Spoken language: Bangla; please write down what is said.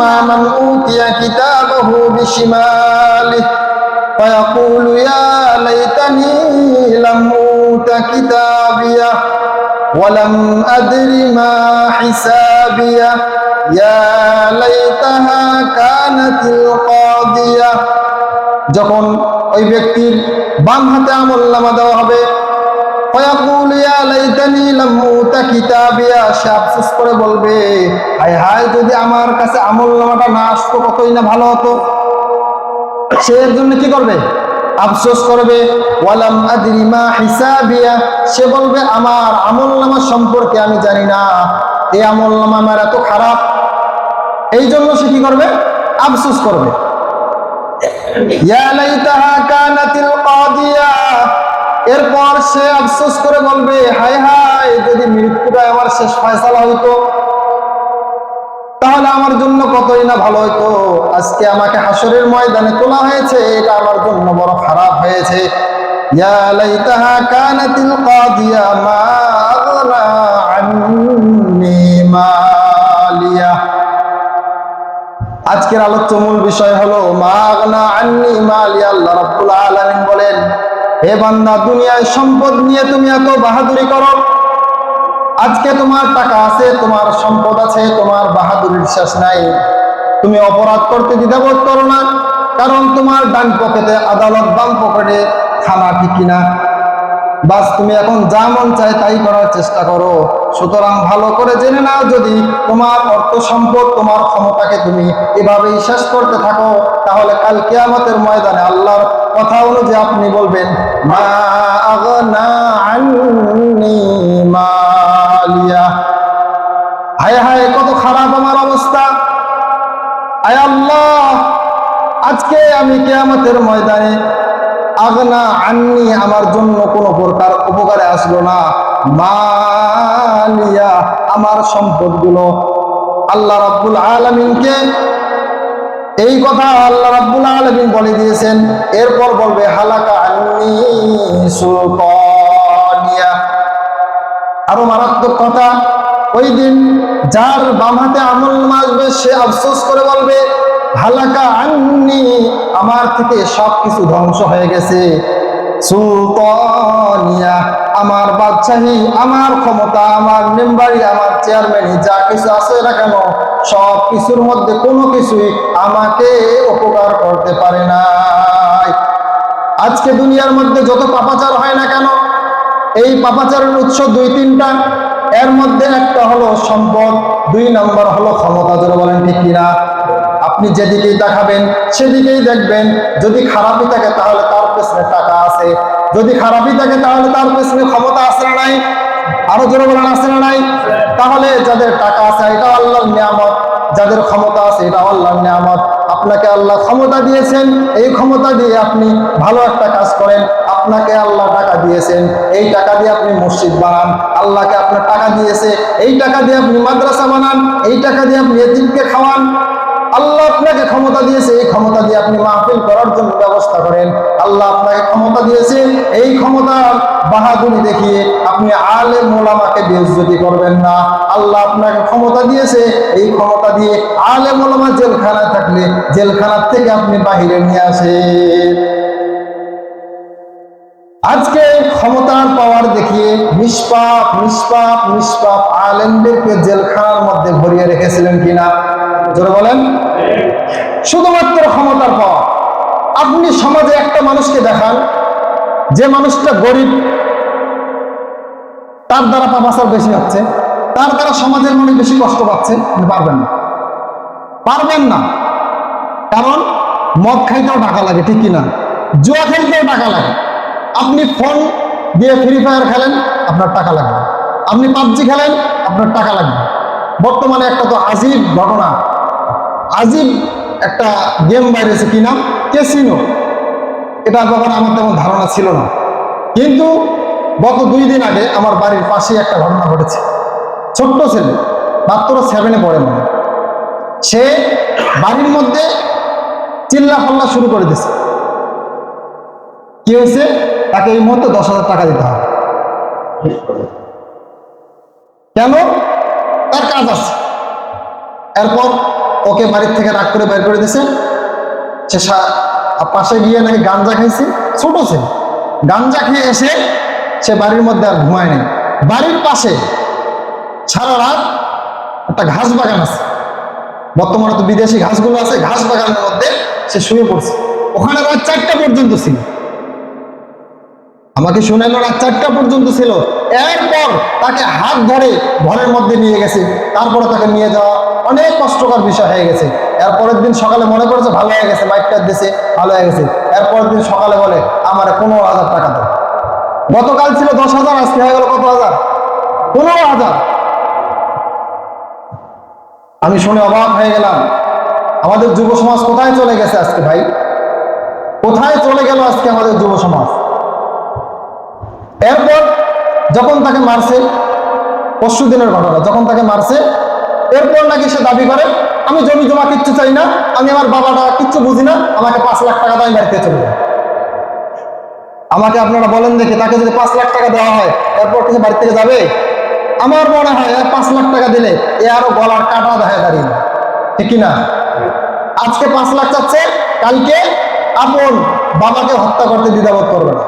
أما من أوتي كتابه بشماله فيقول يا ليتني لم أوت كتابيه ولم أدر ما حسابيه يا ليتها كانت القاضية যখন ওই ব্যক্তির বাম হাতে আমল নামা দেওয়া হবে ফয়াকুল ইয়া সে আফসোস করে বলবে, হায় হায়, যদি আমার কাছে আমল নামাটা না আসতো, কতই না ভালো হতো? সে জন্য কি করবে? আফসোস করবে সে বলবে, আমার আমল নামা সম্পর্কে আমি জানি না। এই আমল নামা আমার এত খারাপ। এই জন্য সে কি করবে? আফসোস করবে। ইয়া লাইতাহা কানাতিল কাদিয়া। এরপর সে আফসোস করে বলবে, হায় হায়, যদি মৃত্যুটা আমার শেষ ফয়সালা হইতো, তাহলে আমার জন্য কতই না ভালো হইতো। আজকে আমাকে হাসরের ময়দানে তোলা হয়েছে, এটা আমার জন্য বড় খারাপ হয়েছে। আজকের আলোচ্য মূল বিষয় হলো মাগনা আন্নি মালিয়া, আল্লাহ রাব্বুল আলামিন বলেন হে বান্দা, দুনিয়ায় সম্পদ নিয়ে তুমি এত বাহাদুরি করো। আজকে তোমার টাকা আছে, তোমার সম্পদ আছে, তোমার বাহাদুরির শেষ নাই। তুমি অপরাধ করতে দ্বিধাবোধ করো না, কারণ তোমার ডান পকেটে আদালত বাম পকেটে থানা ঠিক কিনা। বাস, তুমি এখন যা মন চায় তাই করার চেষ্টা করো। সুতরাং ভালো করে জেনে নাও, যদি তোমার অর্থ সম্পদ, তোমার ক্ষমতাকে তুমি এভাবেই শেষ করতে থাকো, তাহলে কাল কেয়ামতের ময়দানে আল্লাহর কথা অনুযায়ী আপনি বলবেন হায় হায়, কত খারাপ আমার অবস্থা। আয় আল্লাহ, আজকে আমি কেয়ামতের ময়দানে আগনা আন্নি আমার জন্য কোনো প্রকার উপকারে আসলো না। মালিয়া, আমার সম্পদগুলো আল্লাহ রাব্বুল আলমিনকে এই কথা আল্লাহ রাব্বুল আলমিন বলে দিয়েছেন। এরপর বলবে, হালাকা সুলতানিয়া। আরও মারাত্মক কথা, ওই দিন যার বাম হাতে আমল আসবে, সে আফসোস করে বলবে, হালাকা আন্নি, আমার থেকে সব কিছু ধ্বংস হয়ে গেছে। সুলতানিয়া, আমার বাদশাহী, আমার ক্ষমতা, আমার মেম্বারি, আমার চেয়ারম্যানই যা কিছু আছে না কেন সব কিছুর মধ্যে কোনো কিছুই আমাকে উপকার করতে পারে না আজকে দুনিয়ার মধ্যে যত পাপাচার হয় না কেন, এই পাপাচারের উৎস দুই তিনটা। এর মধ্যে একটা হলো সম্পদ, দুই নম্বর হলো ক্ষমতা ধরে বলেন ঠিক কিনা? আপনি যেদিকেই দেখাবেন সেদিকেই দেখবেন, যদি খারাপই থাকে তাহলে তার পেছনে টাকা আছে। যদি খারাপই থাকে তাহলে তার পেছনে ক্ষমতা আছে না নাই? আরও জোরে বলেন, আছে না নাই? তাহলে যাদের টাকা আছে এটাও আল্লাহর নিয়ামত। যাদের ক্ষমতা আছে এটাও আল্লাহর নিয়ামত। আপনাকে আল্লাহ ক্ষমতা দিয়েছেন, এই ক্ষমতা দিয়ে আপনি ভালো একটা কাজ করেন। আপনাকে আল্লাহ টাকা দিয়েছেন, এই টাকা দিয়ে আপনি মসজিদ বানান। আল্লাহকে আপনার টাকা দিয়েছে, এই টাকা দিয়ে আপনি মাদ্রাসা বানান, এই টাকা দিয়ে আপনি এতিমকে খাওয়ান। আল্লাহ আপনাকে ক্ষমতা দিয়েছে, এই ক্ষমতা দিয়ে আপনি মাহফিল করার জন্য ব্যবস্থা করেন। আল্লাহ আপনাকে ক্ষমতা দিয়েছে, এই ক্ষমতা বাহাদুরি দেখিয়ে আপনি আলে মোলামাকে বেজ্জতি করবেন না। আল্লাহ আপনাকে ক্ষমতা দিয়েছে। এই ক্ষমতা দিয়ে আলে মোলামা জেলখানায় থাকলে জেলখানার থেকে আপনি বাহিরে নিয়ে আসেন। আজকে ক্ষমতার পাওয়ার দেখিয়ে নিষ্পাপ নিষ্পাপ নিষ্পাপ আলেমদেরকে জেলখানার মধ্যে ভরিয়ে রেখেছিলেন কিনা? জোরে বলেন। শুধুমাত্র ক্ষমতার পাওয়া আপনি সমাজে একটা মানুষকে দেখান, যে মানুষটা গরিব তার দ্বারা পাপাচার বেশি হচ্ছে, তার দ্বারা সমাজের মনে বেশি কষ্ট পাচ্ছে পারবেন না। পারবেন না। কারণ মদ খাইতেও টাকা লাগে, ঠিক কিনা? জুয়া খেলতেও টাকা লাগে। আপনি ফোন দিয়ে ফ্রি ফায়ার খেলেন, আপনার টাকা লাগবে। আপনি পাবজি খেলেন, আপনার টাকা লাগবে। বর্তমানে একটা তো আজীব ঘটনা। আজীব একটা গেম বাইরেছে কি নাম? কেসিনো এটার ব্যাপারে আমার তেমন ধারণা ছিল না। কিন্তু গত দুই দিন আগে আমার বাড়ির পাশে একটা ঘটনা ঘটেছে। ছোট্ট ছেলে, মাত্র সেভেনে পড়ে মনে সে বাড়ির মধ্যে চিল্লা ফাল্লা শুরু করে দিয়েছে। কি হয়েছে? তাকে এই মুহূর্তে দশ হাজার টাকা দিতে হবে। কেন? তার কাজ আছে। এরপর ওকে বাড়ির থেকে রাগ করে বের করে দিয়েছে। সে সা- পাশে গিয়ে নাকি গাঞ্জা খাইছে। ছোট ছেলে, গাঞ্জা খেয়ে এসে সে বাড়ির মধ্যে আর ঘুমায় নেই। বাড়ির পাশে সারা রাত একটা ঘাস বাগান আছে। বর্তমানে তো বিদেশি ঘাসগুলো আছে, ঘাস বাগানের মধ্যে সে শুয়ে পড়ছে। ওখানে রাত চারটা পর্যন্ত ছিল। আমাকে শুনাইলো, রাত চারটা পর্যন্ত ছিল। এরপর তাকে হাত ধরে ঘরের মধ্যে নিয়ে গেছে। তারপরে তাকে নিয়ে যাওয়া অনেক কষ্টকর বিষয় হয়ে গেছে। এরপরের দিন সকালে মনে করেছে ভালো হয়ে গেছে মাইকটা দিছে, ভালো হয়ে গেছে। এরপরের দিন সকালে বলে, আমার পনেরো হাজার টাকা দাও। গতকাল ছিল দশ হাজার, আজকে হয়ে গেল কত হাজার? পনেরো হাজার। আমি শুনে অবাক হয়ে গেলাম। আমাদের যুব সমাজ কোথায় চলে গেছে আজকে ভাই? কোথায় চলে গেল আজকে আমাদের যুব সমাজ? এরপর যখন তাকে মারছে, পরশু দিনের ঘটনা, যখন তাকে মারছে, এরপর নাকি সে দাবি করে, আমি জমি জমা কিচ্ছু চাই না, আমি আমার বাবাটা কিচ্ছু বুঝি না, আমাকে পাঁচ লাখ টাকা আমি বাড়িতে চলে যাই আমাকে আপনারা বলেন দেখে, তাকে যদি পাঁচ লাখ টাকা দেওয়া হয় এরপর কিছু বাড়ি থেকে যাবে? আমার মনে হয় পাঁচ লাখ টাকা দিলে এ আরও গলার কাটা দেখা দাঁড়িয়ে না। ঠিক কিনা? আজকে পাঁচ লাখ চাচ্ছে, কালকে আপন বাবাকে হত্যা করতে দ্বিধাবোধ করবে না।